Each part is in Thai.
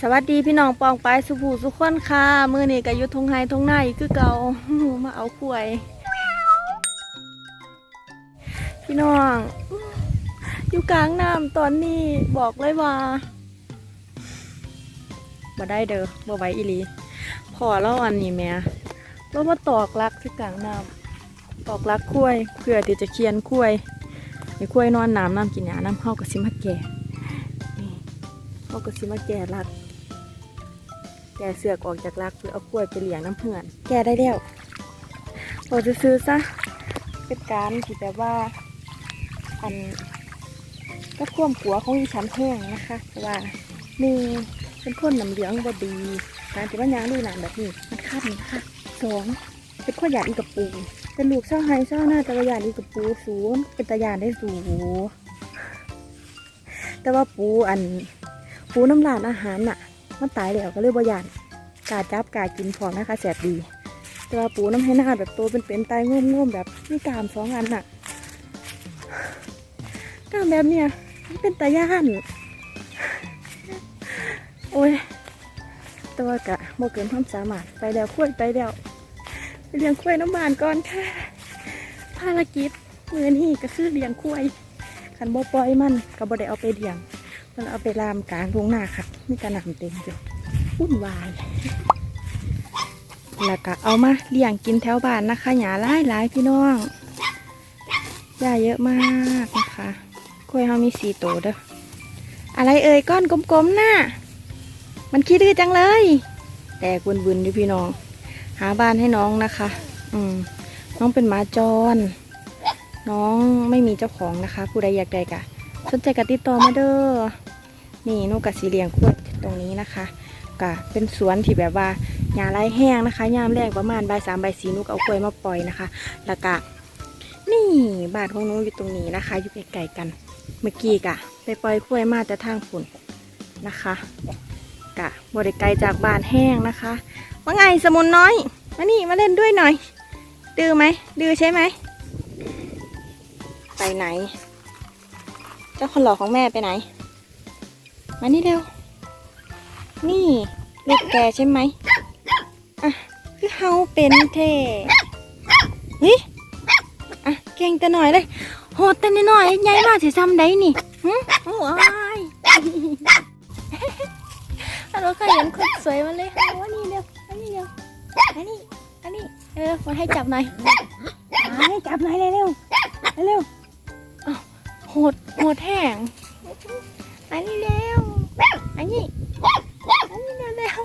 สวัสดีพี่น้องปองปายสุภูสุขคนค่ะมือนี้ก็อยู่ทงไฮทงในคือเก่ามาเอาขวย พี่น้อง อยู่กลางน้ำตอนนี้บอกเลยว่าบ่ได้เด้อบ่ไหวอีหลีพอแล้วอันนี้แม่เรามาตอกลักที่กลางน้ำตอกลักขวยเพื่อที่จะเคียนขวยให้ขวยนอนน้ำน้ำกินหยาน้ำเฮากับสิมาแก่นี่เฮากับสิมาแก่ลัก แกะเสือกออกจากรักเพื่อเอากล้วยไปเลี้ยงน้ำเพื่อน แกะได้แล้วเราจะซื้อซะเป็นการที่แบบว่า อันก็ท่วมหัวของอีฉันแห้งนะคะเพราะว่าหนึ่งเป็นคนน้ำเหลืองบดี การที่ว่ายางดูหนังแบบนี้มันคัดนะคะสองเป็นข้อหยาดอีกับปูเป็นลูกเศร้าไฮเศร้าหน้าแต่ว่าหยาดอีกับปูสูงเป็นตาหยาดได้สูงแต่ว่าปูอันปูน้ำลานอาหารน่ะ มันตายแล้วก็เลยบ่ยานกาจับกากินพร้อมนะคะแสบดีแต่ว่าปูน้ำให้หน้าแบบโตเป็นเป็นๆตายง่วมๆแบบมีกามสองอันน่ะกามแบบเนี้ยมันเป็นตาย่านโอ้ยแตัวากะโมเกินความสามารถไปแล้วคุ้ยไปแล้วไปเลี้ยงคุ้ยน้ำบานก่อนค่ะภารกิจมือนี้ก็คือเลี้ยงคุ้ยคันบ่ปล่อยมันก็บ่ได้เอาไปเลี้ยง มันเอาไปลามกลางทุ่งนาค่ะมีกระหน่ำเต็มอยู่วุ่นวายแล้วก็เอามาเลี้ยงกินแถวบ้านนะคะหยาหลายหลายพี่น้องหญ้าเยอะมากนะคะกล้วยเฮามีสีโตเด้ออะไรเอ่ยก้อนกลมๆน่ะมันขี้ดื้อจังเลย แต่กวนๆอยู่พี่น้อง หาบ้านให้น้องนะคะ อืมน้องเป็นหมาจร น้องไม่มีเจ้าของนะคะ ผู้ใดอยากได้กะ สนใจกับติดต่อมาเด้อนี่นูกับสีเหลียงขวดตรงนี้นะคะกะเป็นสวนที่แบบว่าหญ้าไรแห้งนะคะยามแรกประมาณบ่ายสามใบสี่นูกเอากล้วยมาปล่อยนะคะ แล้วก็นี่บ้านของนูอยู่ตรงนี้นะคะ อยู่ไกลๆกัน เมื่อกี้กะไปปล่อยกล้วยมาแต่ทางฝุ่นนะคะกะบริไกลจากบ้านแห้งนะคะว่าไงสมุนน้อยมานี่มาเล่นด้วยหน่อย ดื้อไหมดื้อใช่ไหมไปไหน จ้าคนหล่อของแม่ไปไหน มานี่เร็ว นี่ลูกแกใช่ไหมอะคือเฮาเป็นเท่เฮ้ยอะเก่งแต่หน่อยเลยโหดแต่น้อยๆใหญ่มากสิซ้ำได้นี่หึโอ้ยฮัลโหลเคยเห็นคนสวยมาเลยว่านี่เร็วอันนี้เร็วอันนี้อันนี้เออมาให้จับหน่อยมาให้จับหน่อยเร็วเร็วเร็ว โหดโหดแห้งอันนี้เร็วอันนี้อันนี้เร็วเร็ว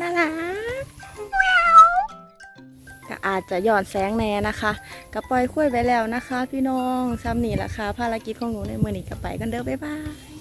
น่ารักก็อาจจะหย่อนแสงแน่นะคะก็ปล่อยคุ้ยไปแล้วนะคะ พี่น้องซ้ำนี่แหละค่ะภารกิจของหนูในมือนี้ก็ไปกันเด้อบ๊ายบาย